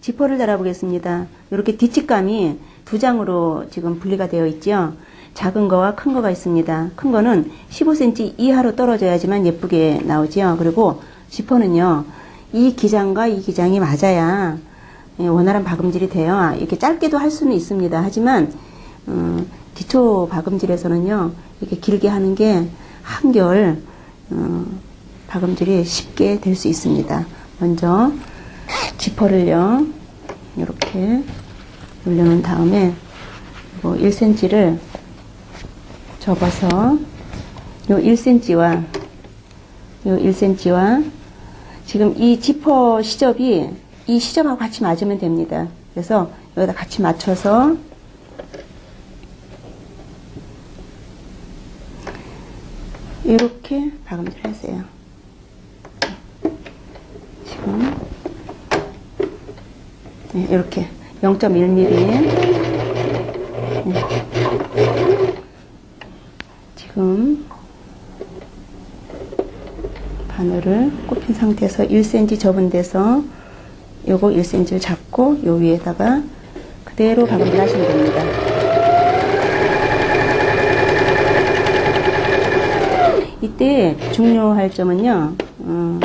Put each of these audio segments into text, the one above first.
지퍼를 달아보겠습니다. 이렇게 뒷집감이 두 장으로 지금 분리가 되어 있죠. 작은 거와 큰 거가 있습니다. 큰 거는 15cm 이하로 떨어져야지만 예쁘게 나오죠. 그리고 지퍼는요, 이 기장과 이 기장이 맞아야 예, 원활한 박음질이 돼요. 이렇게 짧게도 할 수는 있습니다. 하지만 어, 기초 박음질에서는요, 이렇게 길게 하는 게 한결 어, 박음질이 쉽게 될 수 있습니다. 먼저 지퍼를요, 이렇게 올려놓은 다음에 뭐 1cm를 접어서 요 1cm와 요 1cm와 지금 이 지퍼 시접이 이 시접하고 같이 맞으면 됩니다. 그래서 여기다 같이 맞춰서 이렇게 박음질 하세요. 지금 네, 이렇게 0.1mm 지금 바늘을 꼽힌 상태에서 1cm 접은 데서 요거 1cm를 잡고 요 위에다가 그대로 박음질 하시면 됩니다. 이때 중요할 점은요, 어,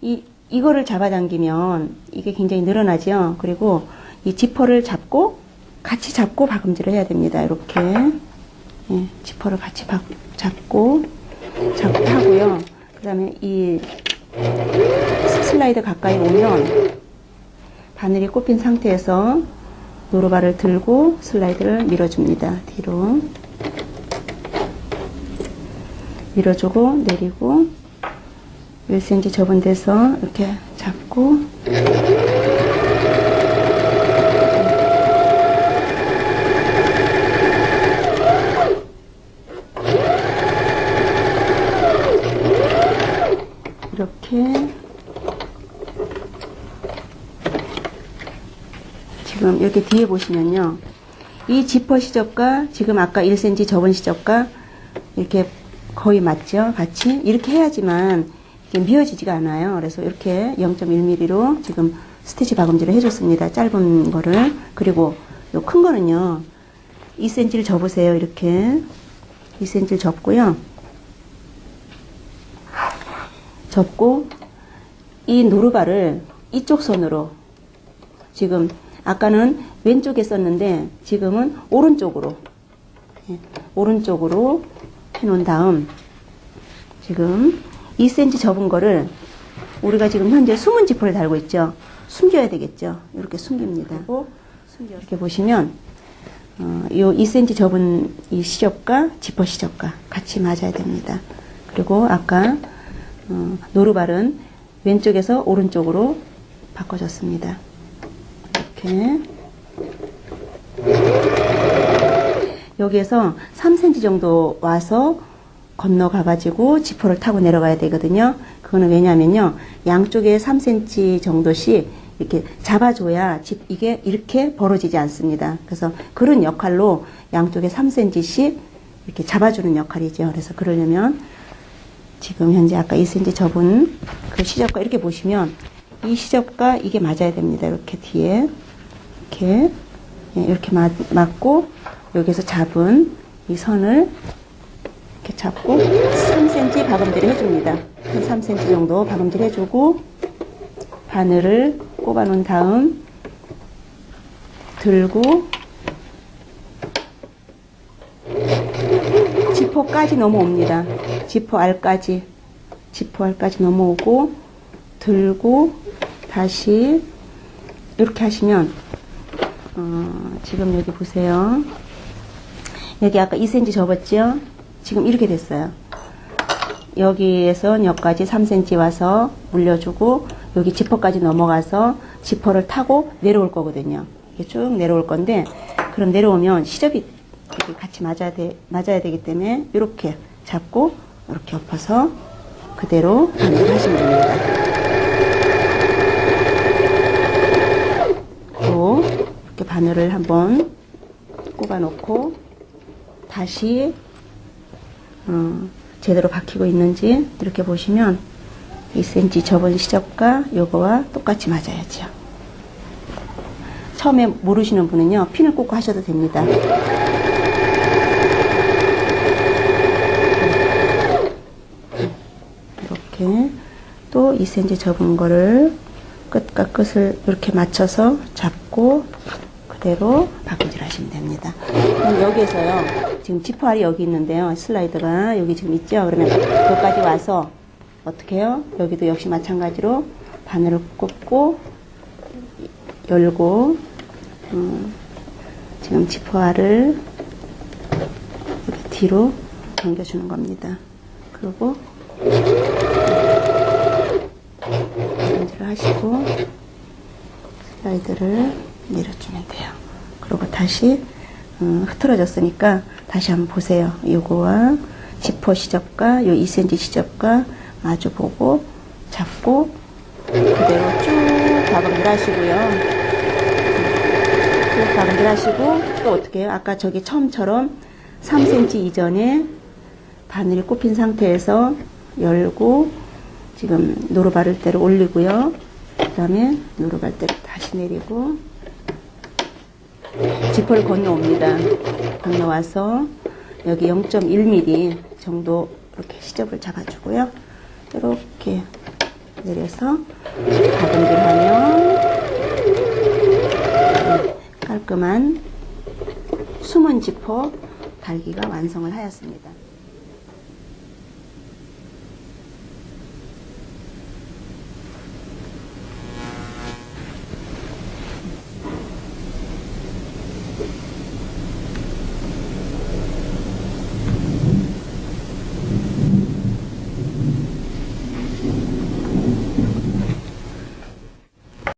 이, 이거를 잡아당기면 이게 굉장히 늘어나죠. 그리고 이 지퍼를 잡고 같이 잡고 박음질을 해야 됩니다. 이렇게. 예, 지퍼를 같이 박, 잡고, 잡고 하고요. 그 다음에 이 슬라이드 가까이 오면 바늘이 꼽힌 상태에서 노루발을 들고 슬라이드를 밀어줍니다. 뒤로. 밀어주고 내리고 1cm 접은 데서 이렇게 잡고 이렇게 지금 이렇게 뒤에 보시면요. 이 지퍼 시접과 지금 아까 1cm 접은 시접과 이렇게 거의 맞죠? 같이 이렇게 해야지만 이게 미어지지가 않아요. 그래서 이렇게 0.1mm로 지금 스티치 박음질을 해줬습니다. 짧은 거를 그리고 요 큰 거는요 2cm를 접으세요. 이렇게 2cm를 접고요. 접고 이 노루발을 이쪽 손으로 지금 아까는 왼쪽에 썼는데 지금은 오른쪽으로 예, 오른쪽으로 해놓은 다음 지금 2cm 접은 거를 우리가 지금 현재 숨은 지퍼를 달고 있죠. 숨겨야 되겠죠. 이렇게 숨깁니다. 이렇게 보시면 어, 이 2cm 접은 이 시접과 지퍼 시접과 같이 맞아야 됩니다. 그리고 아까 어, 노루발은 왼쪽에서 오른쪽으로 바꿔줬습니다. 이렇게 여기에서 3cm 정도 와서 건너가 가지고 지퍼를 타고 내려가야 되거든요. 그거는 왜냐면요. 양쪽에 3cm 정도씩 이렇게 잡아줘야 집 이게 이렇게 벌어지지 않습니다. 그래서 그런 역할로 양쪽에 3cm씩 이렇게 잡아주는 역할이죠. 그래서 그러려면 지금 현재 아까 2cm 접은 그 시접과 이렇게 보시면 이 시접과 이게 맞아야 됩니다. 이렇게 뒤에 이렇게 예, 이렇게 맞, 맞고 여기서 잡은 이 선을 이렇게 잡고 3cm 박음질을 해줍니다. 한 3cm 정도 박음질 해주고 바늘을 꼽아 놓은 다음 들고 지퍼까지 넘어옵니다. 지퍼 알까지 지퍼 알까지 넘어오고 들고 다시 이렇게 하시면 어, 지금 여기 보세요. 여기 아까 2cm 접었죠? 지금 이렇게 됐어요. 여기에서 여기까지 3cm 와서 물려주고 여기 지퍼까지 넘어가서 지퍼를 타고 내려올 거거든요. 이게 쭉 내려올 건데 그럼 내려오면 시접이 이렇게 같이 맞아야 돼 맞아야 되기 때문에 이렇게 잡고 이렇게 엎어서 그대로 하시면 됩니다. 또 이렇게 바늘을 한번 꼽아 놓고 다시 어, 제대로 박히고 있는지 이렇게 보시면 2cm 접은 시접과 요거와 똑같이 맞아야죠. 처음에 모르시는 분은요, 핀을 꽂고 하셔도 됩니다. 이렇게 또 2cm 접은 거를 끝과 끝을 이렇게 맞춰서 잡고 그대로 바꾸질 하시면 됩니다. 여기에서요, 지금 지퍼알이 여기 있는데요. 슬라이드가 여기 지금 있죠? 그러면 여기까지 와서 어떻게 해요? 여기도 역시 마찬가지로 바늘을 꽂고 열고 음, 지금 지퍼알을 뒤로 당겨주는 겁니다. 그리고 연주를 하시고 슬라이드를 내려주면 돼요. 그리고 다시 음, 흐트러졌으니까 다시 한번 보세요. 요거와 지퍼 시접과 요 2cm 시접과 마주 보고 잡고 그대로 쭉 가방질 하시고요. 쭉 가방질 하시고 또 어떻게 해요? 아까 저기 처음처럼 3cm 이전에 바늘이 꼽힌 상태에서 열고 지금 노루 바를 대로 올리고요. 그 다음에 노루발대로 다시 내리고 지퍼를 건너옵니다. 건너와서 여기 0.1mm 정도 이렇게 시접을 잡아주고요. 이렇게 내려서 가동질하면 깔끔한 숨은 지퍼 달기가 완성을 하였습니다.